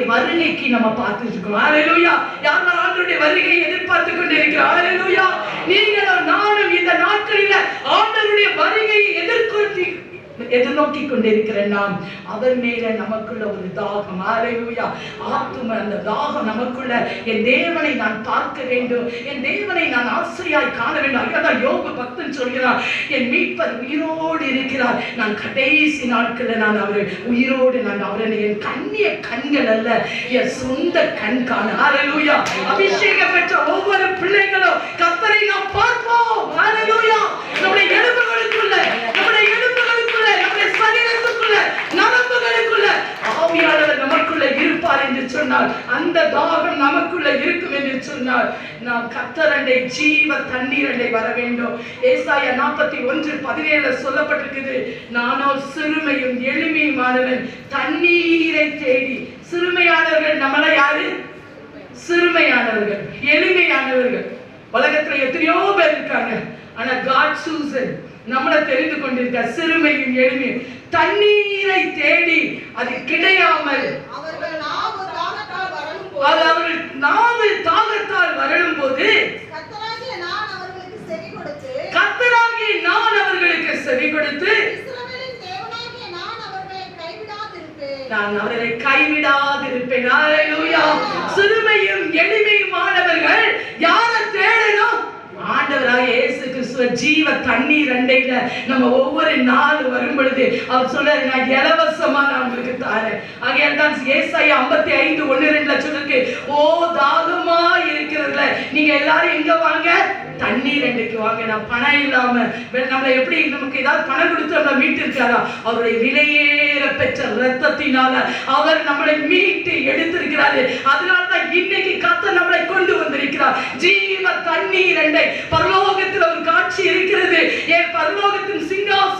ஆண்டவருடைய வருகைக்கு நம்ம பார்த்துருக்கோம் இருக்கோம் யார் ஆண்டவருடைய வருகையை எதிர்பார்த்து கொண்டிருக்கிறோம் ஹalleluya நீங்களும் நானும் இந்த நாட்களில் ஆண்டவருடைய வருகையை எதிர்கொள்த்தி எதிர்நோக்கி கொண்டிருக்கிற நாம். அவர் மேல நமக்குள்ள ஒரு தாகம். ஹalleluya ஆத்தும அந்த தாகம் நமக்குள்ள. என் தேவனை நான் பார்க்க வேண்டும். என் தேவனை நான் ஆசையாய் காண வேண்டும். அதான் யோக பக்தன் சொல்கிறார். என் மீட்பர் உயிரோடு இருக்கிறார். நான் கடைசி நாட்களில் நான் அவரை உயிரோடு நான் அவரை என் கண்ணிய கண்கள் அல்ல என் சொந்த கண் காண அபிஷேகம் பெற்ற ஒவ்வொரு பிள்ளைகளும் கர்த்தரை நாம் பார்ப்போம் ஹalleluya நம்முடைய எலும்புகளுக்குள்ள நம்முடைய எலும்புகளுக்குள்ள நம்முடைய சரீரத்துக்குள்ள நரம்புகளுக்குள்ள ஆவியானவர் நமக்குள்ள இருப்பார் என்று சொன்னால் அந்த நமக்குள்ள இருக்கும் என்று சொன்னால் நாம் கத்தரண்டை ஜீவ தண்ணீரண்டை வர வேண்டும் ஏசாயா நாற்பத்தி ஒன்று பதினேழுல சொல்லப்பட்டிருக்குது நானோ சிறுமையும் எளிமையுமானவன் தண்ணீரை தேடி. சிறுமையானவர்கள் நம்மளை யாரு? சிறுமையானவர்கள் எளிமையானவர்கள். உலகத்துல எத்தனையோ பேர் இருக்காங்க. ஆனா காட் சூசன் நம்மளை தெரிந்து கொண்டிருக்க சிறுமையும் எளிமையும். தண்ணீரை தேடி அது கிடையாமல் அவர் அது அவர்கள் நாவு தாகத்தால் வரணும் போது கத்தராகிய நான் அவர்களுக்கு செவி கொடுத்து நான் அவர்களை கைவிடாதிருப்பேன். சிறுமையும் எளிமையுமானவர்கள் யாரை தேடணும்? ஆண்டவராக இயேசு கிறிஸ்துவ ஜீவ தண்ணீர் அண்டையில நம்ம ஒவ்வொரு நாள் வரும் பொழுது அவர் சொல்றாரு நான் இலவசமா நான் உங்களுக்கு தரேன். ஆகையால் தான் ஏசாயா ஐம்பத்தி ஐந்து ஒண்ணு ஓ தாகமா இருக்கிறதுல நீங்க எல்லாரும் எங்க வாங்க. தண்ணீர் அண்டைக்கு வாங்க. நான் பணம் இல்லாம நம்மளை எப்படி நமக்கு ஏதாவது பணம் கொடுத்து நம்மளை மீட்டிருக்காரா அவருடைய விலையேற பெற்ற ரத்தத்தினால அவர் நம்மளை மீட்டு எடுத்திருக்கிறாரு. அதனால தான் இன்னைக்கு கத்த நம்மளை கொண்டு வந்திருக்கிறார். ஜீவ தண்ணீர் அண்டை பரலோகத்தில் ஒரு காட்சி இருக்கிறது. என் பரலோகத்தின் சிங்கம்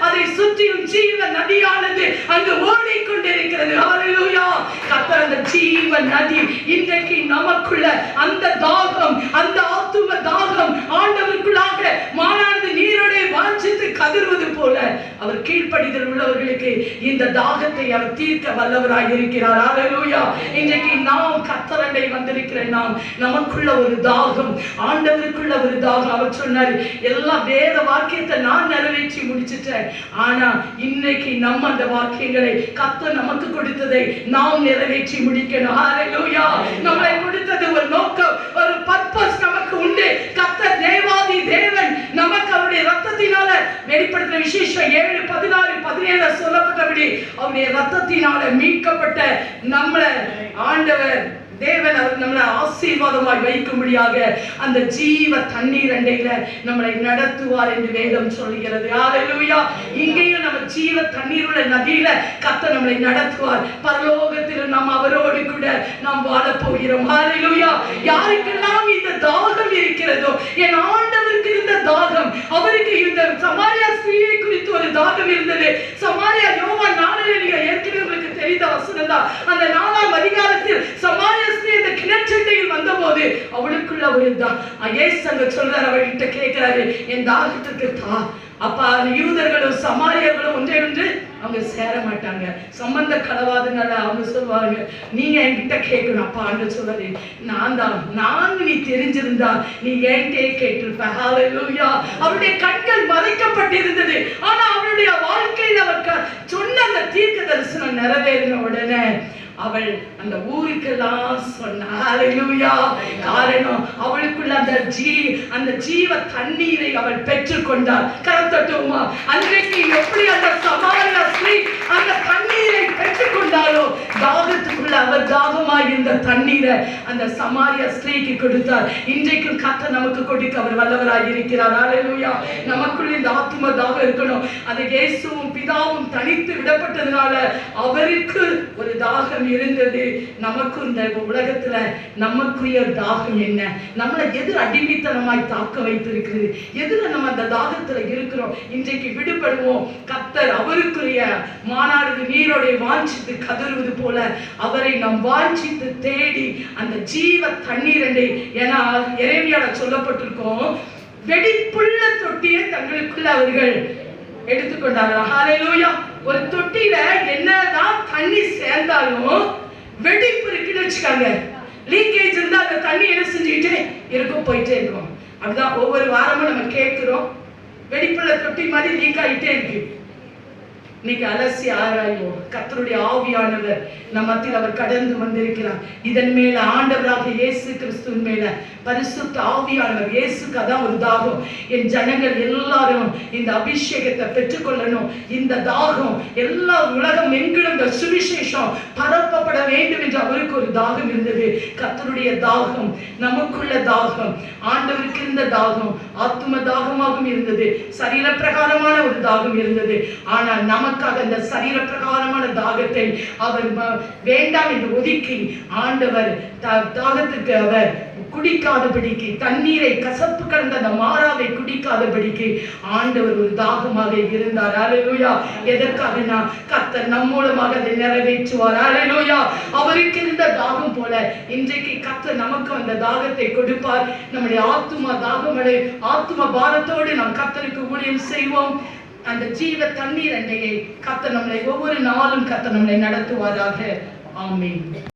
அதை சுற்றியும் ஜீவ நதியானது அங்கு ஓடிக்கொண்டிருக்கிறது ஹalleluya கத்தர் அந்த ஜீவ நதி இன்றைக்கு நமக்குள்ள அந்த தாகம் அந்த ஆத்தும தாகம் ஆண்டவருக்குள்ளாக மானானது நீரோடே வாஞ்சித்து கதறுவது போல அவர் கீழ்ப்படிதல் உள்ளவர்களுக்கு இந்த தாகத்தை அவர் தீர்க்க வல்லவராக இருக்கிறார். அலலூயா இன்றைக்கு நாம் கத்தரண்டை வந்திருக்கிற நாம் நமக்குள்ள ஒரு தாகம் ஆண்டவருக்குள்ள ஒரு தாகம். அவர் சொன்னார் எல்லா வேத வாக்கியத்தை நான் நிறைவேற்றி முடிச்சிட்டேன். ஆனா இன்னைக்கு நம்ம அந்த வாக்கியங்களை கத்த நமக்கு கொடுத்ததை நாம் நிறைவேற்றி முடிக்கணும். ஹalleluya நம்மளை கொடுத்தது ஒரு நோக்கம் ஒரு பர்பஸ் நமக்கு உண்டு கத்த தேவாதி தேவன் நமக்கு அவருடைய ரத்தத்தினால விசேஷம் ஏழு பதினாறு பதினேழு சொல்லப்பட்டபடி அவருடைய ரத்தத்தினால மீட்கப்பட்ட நம்மளை ஆண்டவர் தேவன் அவர் நம்மளை ஆசீர்வாதமாய் வைக்கும்படியாக அந்த ஜீவ தண்ணீர் அண்டையில நம்மளை நடத்துவார் என்று வேதம் சொல்கிறது ஹalleluya இங்கேயும் நம்ம ஜீவ தண்ணீர் உள்ள நதியில கத்த நம்மளை நடத்துவார். பரலோகத்தில் நாம் அவரோடு கூட நாம் வாழப் போகிறோம். யாருக்கெல்லாம் இந்த தாகம் இருக்கிறதோ என் ஆண்டவருக்கு இருந்த தாகம் அவருக்கு இந்த சமாரியா ஸ்திரீயை குறித்து ஒரு தாகம் இருந்தது சமாரியா யோவான் நாளில் நீங்க ஏற்கனவே உங்களுக்கு தெரிந்த வசனம் தான் அந்த நாலாம் அதிகாரத்தில் சமாரியா ஸ்திரீ அந்த கிணற்றண்டையில் வந்தபோது அவளுக்குள்ள ஒரு தா அங்க சொல்றாரு அவள்கிட்ட கேட்கிறாரு என் தாகத்துக்கு தா. அப்பா அந்த யூதர்களும் சமாரியர்களும் ஒன்றே ஒன்று அவங்க சேர மாட்டாங்க. சம்பந்த கலவாதனால அவங்க சொல்லுவாங்க நீங்க என்கிட்ட கேட்கணும் அப்பா ஆண்டு சொல்றாரு நான் தான். நான் நீ தெரிஞ்சிருந்தா நீ என்கிட்டயே கேட்டிருப்ப? ஹalleluya அவருடைய கண்கள் மறைக்கப்பட்டிருந்தது. ஆனா அவருடைய வாழ்க்கையில் அவர் சொன்ன அந்த தீர்க்க தரிசனம் நிறைவேறின உடனே அவள் அந்த ஊருக்கெல்லாம் சொன்ன ஹalleluya காரணம் அவளுக்குள்ள அந்த ஜீ அந்த ஜீவ தண்ணீரை அவள் பெற்றுக்கொண்டாள் கரத்தட்டுமா அன்றைக்கு எப்படி அந்த சமாரியா ஸ்ரீ அந்த தண்ணீரை பெற்றுக்கொண்டாலோ தாகத்துக்குள்ள அவர் தாகமாய் இருந்த தண்ணீரை அந்த சமாரிய ஸ்ரீக்கு கொடுத்தார். இன்றைக்கும் கத்த நமக்கு கொடுக்க அவர் வல்லவராய் இருக்கிறார். ஹalleluya நமக்குள்ள இந்த ஆத்ம தாகம் இருக்கணும். அது இயேசுவும் பிதாவும் தனித்து விடப்பட்டதுனால அவருக்கு ஒரு தாகம் இருந்தது. நமக்கு இந்த உலகத்துல நமக்குரிய தாகம் என்ன? நம்மளை எது அடிமைத்தனமாய் தாக்க வைத்திருக்கிறது? எதுல நம்ம அந்த தாகத்துல இருக்கிறோம்? இன்றைக்கு விடுபடுவோம். கத்தர் அவருக்குரிய மாநாடு நீரோடைய வாஞ்சித்து கதறுவது போல அவரை நாம் வாஞ்சித்து தேடி அந்த ஜீவ தண்ணீரண்டை ஏன்னா இறைவியால சொல்லப்பட்டிருக்கோம் வெடிப்புள்ள தொட்டியை தங்களுக்குள்ள அவர்கள் எடுத்துக்கொண்டார்கள்? ஹalleluya. ஒரு தொட்டியில என்னதான் தண்ணி சேர்ந்தாலும் வச்சுக்காங்க. லீக்கேஜ் இருந்தா அந்த தண்ணி என்ன செஞ்சுக்கிட்டே இருக்கும் போயிட்டே இருக்கும். அப்படிதான் ஒவ்வொரு வாரமும் நம்ம கேட்கிறோம். வெடிப்புள்ள தொட்டி மாதிரி லீக் ஆகிட்டே இருக்கு. இன்னைக்கு அலசி ஆராய்வோம். கத்தருடைய ஆவியானவர் நம் மத்தியில் அவர் கடந்து வந்திருக்கிறார். இதன் மேல ஆண்டவராக இயேசு கிறிஸ்துவின் மேல பரிசுத்த ஆவியானவர் இயேசுக்கு அதான் ஒரு தாகம். என் ஜனங்கள் எல்லாரும் இந்த அபிஷேகத்தை பெற்றுக்கொள்ளணும். இந்த தாகம் எல்லா உலகம் எங்கிலும் இந்த சுவிசேஷம் பரப்பப்பட வேண்டும் என்று அவருக்கு ஒரு தாகம் இருந்தது. கர்த்தருடைய தாகம் நமக்குள்ள தாகம் ஆண்டவருக்கு இருந்த தாகம் ஆத்ம தாகமாகவும் இருந்தது. சரீர பிரகாரமான ஒரு தாகம் இருந்தது. ஆனால் நமக்காக அந்த சரீர பிரகாரமான தாகத்தை அவர் வேண்டாம் என்று ஒதுக்கி ஆண்டவர் த- தாகத்துக்கு அவர் குடிக்காதபடிக்கு தண்ணீரை கசப்பு கடந்த அந்த மாறாவை குடிக்காதபடிக்கு ஆண்டவர் ஒரு தாகமாக இருந்தார். அல்லேலூயா எதற்காக நான் கத்தர் நம் மூலமாக அதை நிறைவேற்றுவார். அல்லேலூயா அவருக்கு இருந்த தாகம் போல இன்றைக்கு கத்தர் நமக்கு அந்த தாகத்தை கொடுப்பார். நம்முடைய ஆத்துமா தாகங்களை ஆத்தும பாரத்தோடு நாம் கத்தருக்கு ஊழியம் செய்வோம். அந்த ஜீவ தண்ணீர் அண்டையை கத்த நம்மளை ஒவ்வொரு நாளும் கத்த நம்மளை நடத்துவாராக. ஆமீன்.